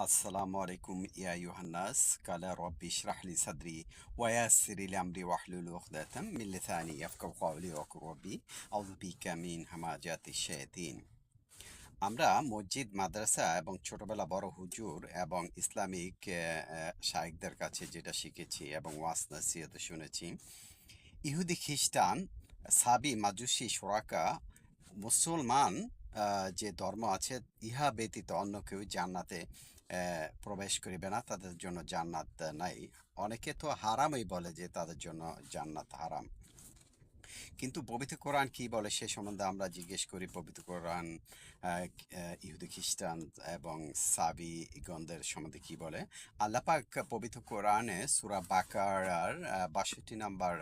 আসসালামু আলাইকুম ইয়া ইউহান্নাস কালা রব্বি শরাহলি সাদরি ওয়ায়াসিরিল আমরি ওয়াহলুল উখদাতাম মিন লিসানি ইয়াফকাহু কাওলি ওয়া রব্বি আউযু বিকা মিন হামাজাতি শাইতিন আমরা মসজিদ মাদ্রাসা এবং ছোটবেলা বড় হুজুর এবং ইসলামিক শায়েকদের কাছে যেটা শিখেছি এবং ওয়াস নসিহত শুনেছি ইহুদি খ্রিস্টান সাবি মাজুসি সোরাকা মুসলমান যে ধর্ম আছে ইহা ব্যতীত অন্য কেউ জান্নাতে প্রবেশ করিবে না, তাদের জন্য জান্নাত নাই। অনেকে তো হারামই বলে যে তাদের জন্য জান্নাত হারাম। কিন্তু পবিত্র কোরআন কি বলে সে সম্বন্ধে আমরা জিজ্ঞেস করি। পবিত্র কোরআন ইহুদি খ্রিস্টান এবং সাবি গন্ধের সম্বন্ধে কি বলে? আল্লাপাক পবিত্র কোরআনে সুরা বাকার বাষট্টি নাম্বার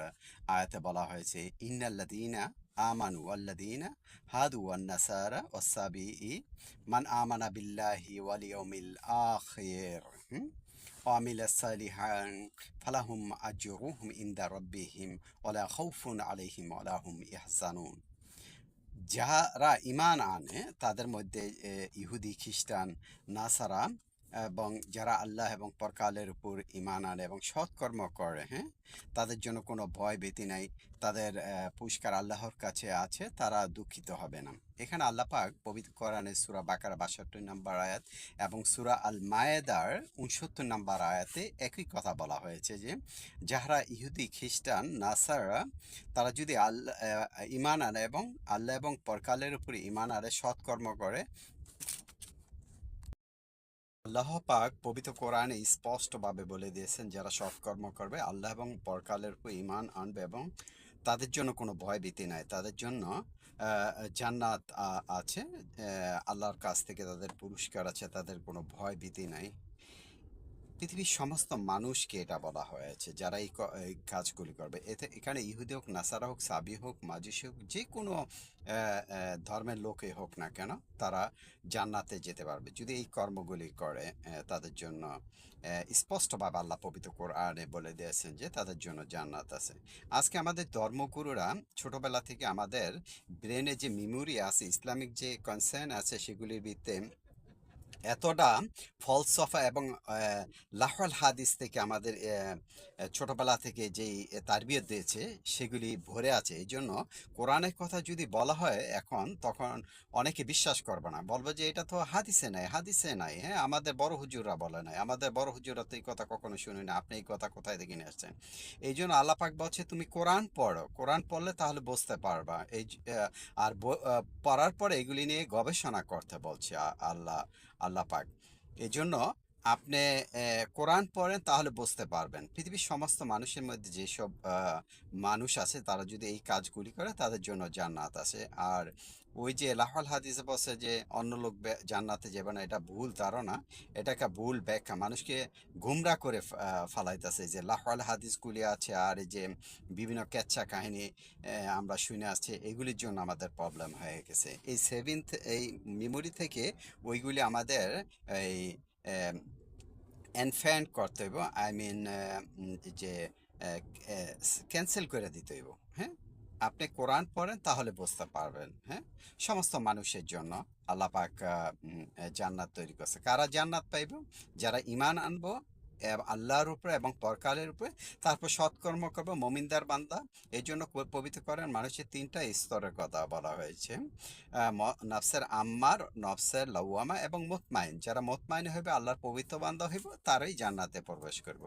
আয়াতে বলা হয়েছে ইন্নাল্লাদিনা আমানু আল্লাদিনা হাদু ওয়ান্নাসারা ওসাবি মান আমানা বিল্লাহি ওয়াল ইয়াউমিল আখির হুম? وعمل صالحا فلهم أجرهم عند ربهم ولا خوف عليهم ولا هم يحزنون যারা ইমান আনে তাদের মধ্যে এ, ইহুদি খ্রিস্টান নাসারা এবং যারা আল্লাহ এবং পরকালের উপর ইমান আনে এবং সৎকর্ম করে হ্যাঁ? তাদের জন্য কোনো ভয় ভীতি নাই। তাদের পুরস্কার আল্লাহর কাছে আছে, তারা দুঃখিত হবে না। এখানে আল্লাহ পাক পবিত্র কোরআনের সুরা বাকার বাষট্টি নম্বর আয়াত এবং সুরা আল মায়েদার উনসত্তর নম্বর আয়াতে একই কথা বলা হয়েছে যে, যাহারা ইহুদি, খ্রিস্টান, নাসারা, তারা যদি আল্লাহ ইমান আনে এবং আল্লাহ এবং পরকালের উপর ইমান আনে, সৎকর্ম করে আল্লাহ পাক পবিত্র কোরআনে স্পষ্টভাবে বলে দিয়েছেন, যারা সৎকর্ম করবে, আল্লাহ এবং পরকালের উপর ইমান আনবে এবং তাদের জন্য কোনো ভয় ভীতি নাই। তাদের জন্য জান্নাত আছে আল্লাহর কাছ থেকে তাদের পুরস্কার আছে, তাদের কোনো ভয় ভীতি নাই। পৃথিবীর সমস্ত মানুষকে এটা বলা হয়েছে, যারা এই কাজগুলি করবে। এতে, এখানে ইহুদি হোক, নাসারা হোক, সাবি হোক, মাজুসি হোক, যে কোনো ধর্মের লোকে হোক না কেন, তারা জান্নাতে যেতে পারবে। যদি এই কর্মগুলি করে তাদের জন্য স্পষ্টভাবে আল্লাহ পবিত্র কোরআনে বলে দিয়েছেন যে তাদের জন্য জান্নাত আছে। আজকে আমাদের ধর্মগুরুরা ছোটবেলা থেকে আমাদের ব্রেনে যে মেমোরি আছে, ইসলামিক যে কনসার্ন আছে, সেগুলির ভিত্তিতে এতটা ফলসফা এবং লাহল হাদিস থেকে আমাদের ছোটবেলা থেকে যেই তারবিয়ত দিয়েছে, সেগুলি ভরে আছে। এই জন্য কোরআনের কথা যদি বলা হয় এখন, তখন অনেকে বিশ্বাস করবে না। বলবে যে এটা তো হাদিসে নাই হাদিসে নাই। হ্যাঁ আমাদের বড় হুজুররা বলে নাই। আমাদের বড় হুজুররা তো এই কথা কখনো শুনি না। আপনি এই কথা কোথায় দেখে নিয়ে আসছেন? এই জন্য আল্লাপাক বলছে, তুমি কোরআন পড়ো। কোরআন পড়লে তাহলে বুঝতে পারবা। এই আর পড়ার পরে এগুলি নিয়ে গবেষণা করতে বলছে আল্লাহ আল্লাহ পাক। এই জন্য আপনি কোরআন পড়েন তাহলে বুঝতে পারবেন। পৃথিবীর সমস্ত মানুষের মধ্যে যেসব মানুষ আছে তারা যদি এই কাজগুলি করে তাদের জন্য জান্নাত আছে। আর ওই যে লাহাল হাদিসে বসে যে, অন্য লোক জান্নাতে যাবে না, এটা ভুল ধারণা। এটা একটা ভুল ব্যাখ্যা। মানুষকে গুমরা করে ফালাইতেছে। যে লাহাল হাদিসগুলি আছে আর যে বিভিন্ন কেচ্ছা কাহিনী আমরা শুনে আসছি, এগুলির জন্য আমাদের প্রবলেম হয়ে গেছে। এই সেভেন্থ এই মেমোরি থেকে ওইগুলি আমাদের, এই এনফ্যান্ট করতে হইব আই মিন যে ক্যান্সেল করে দিতে হইব হ্যাঁ? আপনি কোরআন পড়েন তাহলে বুঝতে পারবেন হ্যাঁ? সমস্ত মানুষের জন্য আল্লাহ পাক আহ, উম, আহ, জান্নাত তৈরি করছে। কারা জান্নাত পাইব? যারা ইমান আনব আল্লাহর উপরে এবং পরকালের উপরে। তারপর সৎকর্ম করব, মমিনদার বান্দা। এই জন্য পবিত্র করেন মানুষের তিনটা স্তরের কথা বলা হয়েছে। নফসের আম্মার, নফসের লাউয়ামা এবং মোতমাইন। যারা মোতমাইন হইবে, আল্লাহর পবিত্র বান্দা হইব, তারাই জান্নাতে প্রবেশ করব।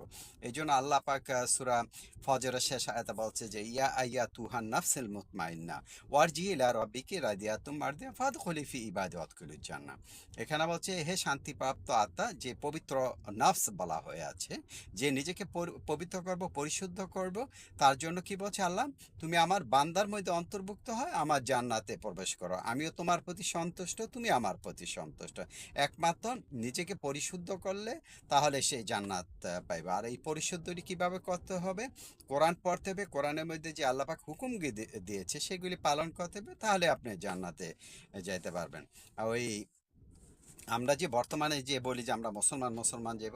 এই জন্য আল্লাহ পাক সূরা ফজরের শেষ আয়াতে বলছে যে, ইয়া আইয়া তুহান নফসেল মুতমাইন্না ওয়ারজি ইলা রব্বিকি রাদিয়াতুম মারদিয়া ফাদখুলি ফি ইবাদি ওয়াদখুলুল জান্নাহ। এখানে বলছে, হে শান্তিপ্রাপ্ত আত্মা, যে পবিত্র নফস বলা হয়ে আছে, যে নিজেকে পবিত্র করব, পরিশুদ্ধ করব, তার জন্য কি বলছে আল্লাহ? তুমি আমার বান্দার মধ্যে অন্তর্ভুক্ত হয়, আমার জান্নাতে প্রবেশ করো। আমিও তোমার প্রতি সন্তুষ্ট, তুমি আমার প্রতি সন্তুষ্ট। একমাত্র নিজেকে পরিশুদ্ধ করলে, তাহলে সেই জান্নাত পাইবে। আর এই পরিশুদ্ধটি কীভাবে করতে হবে? কোরআন পড়তে হবে, কোরআনের মধ্যে যে আল্লাপাক হুকুম দিয়েছে, সেগুলি পালন করতে হবে, তাহলে আপনি জান্নাতে যাইতে পারবেন। আর ওই আমরা যে বর্তমানে যে বলি যে আমরা মুসলমান মুসলমান যাব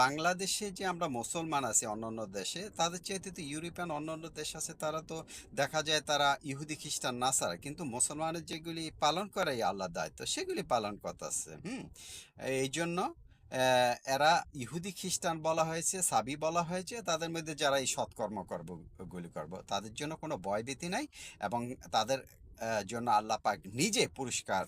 বাংলাদেশে যে আমরা মুসলমান আছি অন্যান্য দেশে, তাদের চাইতে তো ইউরোপিয়ান অন্যান্য দেশ আছে, তারা তো দেখা যায় তারা ইহুদি, খ্রিস্টান, নাসারা, কিন্তু মুসলমানের যেগুলি পালন করে আল্লাহ দায়িত্ব, সেগুলি পালন করতেছে, হুম? এই জন্য এরা ইহুদি, খ্রিস্টান বলা হয়েছে, সাবি বলা হয়েছে, তাদের মধ্যে যারা এই সৎকর্ম করব গুলি করব, তাদের জন্য কোনো ভয়ভীতি নাই এবং তাদের জন্য আল্লাহ পাক নিজে পুরস্কার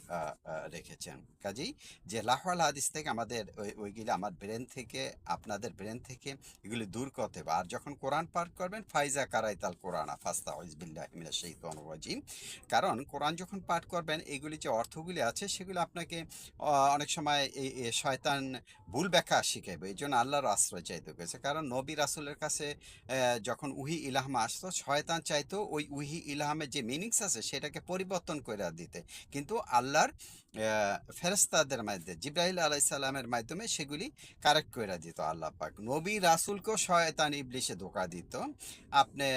রেখেছেন। কাজেই যে লাহওয়াল হাদিস থেকে আমাদের ওই, ওইগুলি আমার ব্রেন থেকে, আপনাদের ব্রেন থেকে এগুলি দূর করতে হবে। আর যখন কোরআন পাঠ করবেন, ফাইজা কারাইতাল কোরআন ফাস্তা হজবিল্লাহ মিনা শৈতান রাজিম। কারণ কোরআন যখন পাঠ করবেন, এগুলি যে অর্থগুলি আছে, সেগুলো আপনাকে অনেক সময় এই এই শয়তান ভুল ব্যাখ্যা শিখাবে এই জন্য আল্লাহর আশ্রয় চাইতে গেছে। কারণ নবী রাসুলের কাছে যখন উহি ইলাহামা আসতো শয়তান চাইতো ওই উহি ইলাহামের যে মিনিংস আছে, সেটাকে পরিবর্তন করে দিতে। কিন্তু আল্লাহর ফেরেস্তাদের মাধ্যমে জিব্রাহিল আলাইসাল্লামের মাধ্যমে সেগুলি কারেক্ট করে দিত আল্লাহ পাক। নবী রাসুলকেও শয়তান ইবলিশে ধোকা দিত। আপনি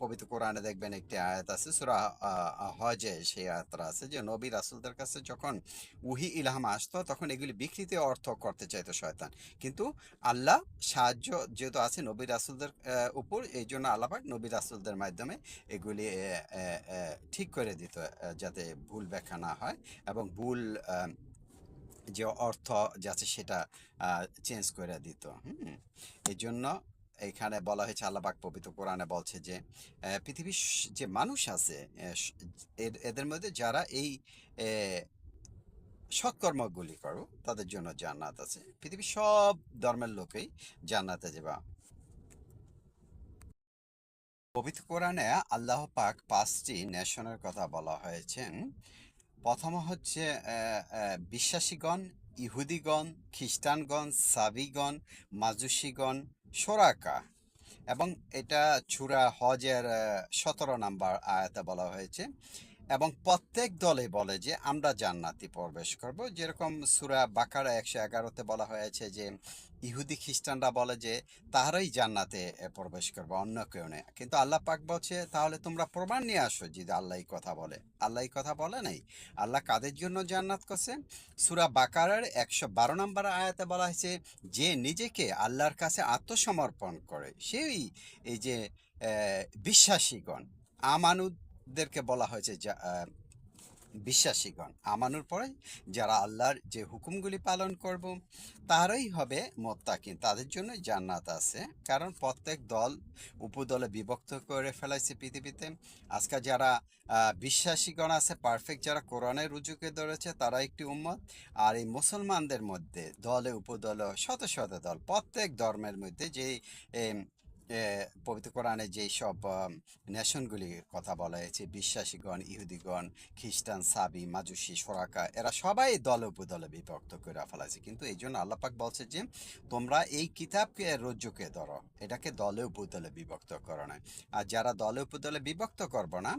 পবিত্র কোরআনে দেখবেন একটি আয়াত আছে, সুরা হজে সেই আয়াতটা আছে যে নবী রাসুলদের কাছে যখন উহি, ইলহাম আসতো তখন এগুলি বিকৃতি অর্থ করতে চাইতো শয়তান। কিন্তু আল্লাহ সাহায্য যেহেতু আছে নবী রাসুলদের উপর, এই জন্য আল্লাহ পাক নবী রাসুলদের মাধ্যমে এগুলি ঠিক করে দিত যাতে ভুল ব্যাখ্যা না হয় এবং ভুল যে অর্থ যাচ্ছে সেটা চেঞ্জ করে দিত। হুম এই জন্য এখানে বলা হয়েছে আল্লাহবাক পবিত্র কোরআনে বলছে যে পৃথিবীর যে মানুষ আছে এদের মধ্যে যারা এই সৎকর্মগুলি করো, তাদের জন্য জান্নাত আছে। পৃথিবীর সব ধর্মের লোকেই জান্নাতে যাবা। পবিত্র কোরআনে আল্লাহ পাক পাঁচটি নেশনের কথা বলা হয়েছে প্রথম হচ্ছে বিশ্বাসীগণ, ইহুদিগণ, খ্রিস্টানগণ, সাবিগণ, মাজুসিগণ সোরাকা এবং এটা ছুরা হজের সতেরো নাম্বার আয়াতে বলা হয়েছে। এবং প্রত্যেক দলে বলে যে, আমরা জান্নাতি প্রবেশ করব। যেরকম সুরা বাকারা একশো এগারোতে বলা হয়েছে যে, ইহুদি খ্রিস্টানরা বলে যে, তাহারাই জান্নাতে প্রবেশ করবে, অন্য কেউ নেই। কিন্তু আল্লাহ পাক বলছে, তাহলে তোমরা প্রমাণ নিয়ে আসো যদি আল্লাহ কথা বলে। আল্লাহ কথা বলে নাই। আল্লাহ কাদের জন্য জান্নাত করছে? সুরা বাকারার একশো বারো নম্বর আয়াতে বলা হয়েছে, যে নিজেকে আল্লাহর কাছে আত্মসমর্পণ করে, সেই এই যে বিশ্বাসীগণ বিশ্বাসীগণ আমানুদেরকে বলা হয়েছে যা- বিশ্বাসীগণ। আমানুর পরে যারা আল্লাহর যে হুকুমগুলি পালন করব তারাই হবে মোত্তাকিন। তাদের জন্য জান্নাত আছে। কারণ প্রত্যেক দল, উপদলে বিভক্ত করে ফেলাইছে পৃথিবীতে। আজকে যারা বিশ্বাসীগণ আছে পারফেক্ট যারা কোরআনের রুজুকে ধরেছে তারা একটি উম্মত। আর এই মুসলমানদের মধ্যে, দলে, উপদলে শত শত দল, প্রত্যেক ধর্মের মধ্যে যে পবিত্র কোরআনে যেই সব নেশনগুলির কথা বলা হয়েছে, বিশ্বাসীগণ, ইহুদিগণ, খ্রিস্টান, সাবি, মাজুসি, সোরাকা, এরা সবাই দল উপদলে বিভক্ত করে ফেলাছে। কিন্তু এই জন্য আল্লাপাক বলছে যে, তোমরা এই কিতাবকে রজ্জুকে ধরো, এটাকে দলে উপদলে বিভক্ত করো না। আর যারা দলে উপদলে বিভক্ত করব না,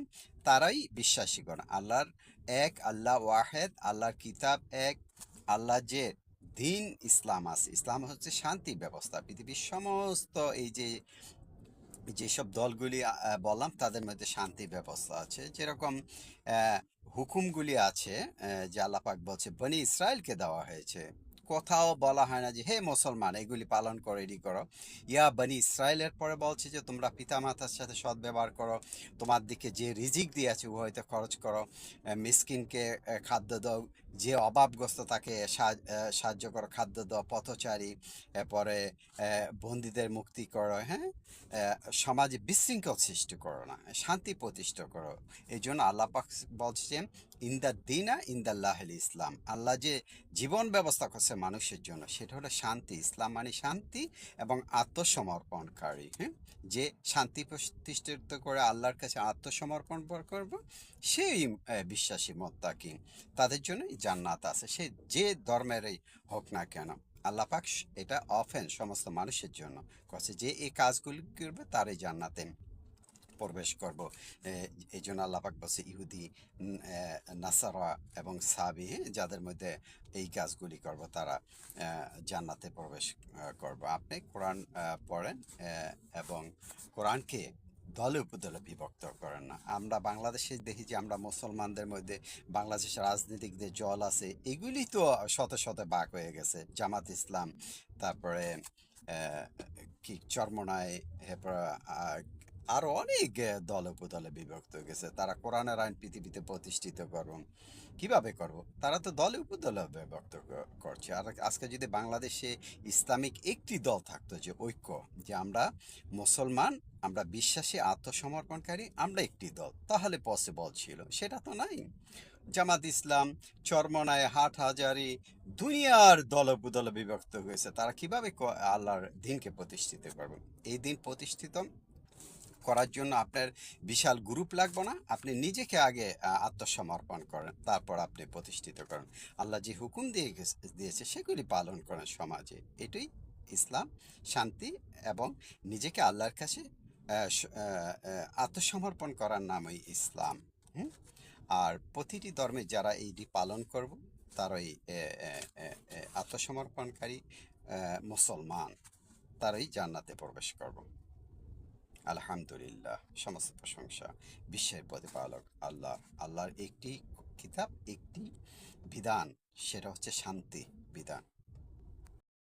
তারাই বিশ্বাসীগণ। আল্লাহর এক, আল্লাহ ওয়াহেদ, আল্লাহর কিতাব এক, আল্লাহ যে দিন ইসলাম আছে। ইসলাম হচ্ছে শান্তি ব্যবস্থা। পৃথিবীর সমস্ত এই যে, যেসব দলগুলি বললাম, তাদের মধ্যে শান্তি ব্যবস্থা আছে। যেরকম হুকুমগুলি আছে যে আল্লাপাক বলছে, বনি ইসরায়েলকে দেওয়া হয়েছে। কোথাও বলা হয় না যে, হে মুসলমান, এগুলি পালন করো এডি করো। ইয়া বনি ইসরায়েলের পরে বলছে যে, তোমরা পিতামাতার সাথে সৎ ব্যবহার করো। তোমার দিকে যে রিজিক দিয়েছে উভয়তে খরচ করো। মিসকিনকে খাদ্য দাও যে অভাবগ্রস্ত তাকে সাহায- সাহায্য করো খাদ্য দেওয়া, পথচারী, এরপরে বন্দীদের মুক্তি করো হ্যাঁ? সমাজে বিশৃঙ্খল সৃষ্টি করো না, শান্তি প্রতিষ্ঠা করো। এই জন্য আল্লাহ পাক বলছেন ইন্দা দিনা ইন্দাল্লাহ ইসলাম। আল্লাহ যে জীবন ব্যবস্থা করছে মানুষের জন্য, সেটা হলো শান্তি। ইসলাম মানে শান্তি এবং আত্মসমর্পণকারী হ্যাঁ? যে শান্তি প্রতিষ্ঠিত করে আল্লাহর কাছে আত্মসমর্পণ করব, সেই বিশ্বাসী মোত্তাকি তাদের জন্য জান্নাত আছে। সে যে ধর্মেরই হোক না কেন, আল্লাহ পাক এটা অফেন সমস্ত মানুষের জন্য। করছে যে এই কাজগুলি করবে, তারই জান্নাতে প্রবেশ করব। এই জন্য আল্লাহ পাক বলছে, ইহুদি নাসারা এবং সাবি যাদের মধ্যে এই কাজগুলি করব, তারা জান্নাতে প্রবেশ করব। আপনি কোরআন পড়েন এবং কোরআনকে দলে উপদলে বিভক্ত করেন না। আমরা বাংলাদেশে দেখি যে আমরা মুসলমানদের মধ্যে বাংলাদেশের রাজনীতিকদের জল আছে এগুলি তো শত শত বাক হয়ে গেছে। জামাত ইসলাম তারপরে কি চরমনায় এরপর আহ, আরও অনেক দল উপদলে বিভক্ত হয়ে গেছে। তারা কোরআনের আইন পৃথিবীতে প্রতিষ্ঠিত করব কীভাবে করব? তারা তো দলে উপদলে বিভক্ত ক- করছে। আর আজকে যদি বাংলাদেশে ইসলামিক একটি দল থাকতো যে ঐক্য, যে আমরা মুসলমান, আমরা বিশ্বাসী, আত্মসমর্পণকারী, আমরা একটি দল, তাহলে পসিবল ছিল। সেটা তো নাই। জামাত ইসলাম, চরমনায় হাট হাজারি, দুনিয়ার দলে উপদলে বিভক্ত হয়েছে। তারা কীভাবে আল্লাহর দিনকে প্রতিষ্ঠিত করবে? এই দিন প্রতিষ্ঠিত করার জন্য আপনার বিশাল গ্রুপ লাগবে না। আপনি নিজেকে আগে আত্মসমর্পণ করেন, তারপর আপনি প্রতিষ্ঠিত করেন। আল্লাহ যে হুকুম দিয়ে দিয়েছে, সেগুলি পালন করেন সমাজে। এটাই ইসলাম, শান্তি এবং নিজেকে আল্লাহর কাছে আত্মসমর্পণ করার নামই ইসলাম? আর প্রতিটি ধর্মে যারা এইটি পালন করব, তারাই আত্মসমর্পণকারী মুসলমান, তারাই জান্নাতে প্রবেশ করব। আলহামদুলিল্লাহ, সমস্ত প্রশংসা। বিশ্বের প্রতিপালক আল্লাহ। আল্লাহর একটি কিতাব, একটি বিধান, সেটা হচ্ছে শান্তি বিধান।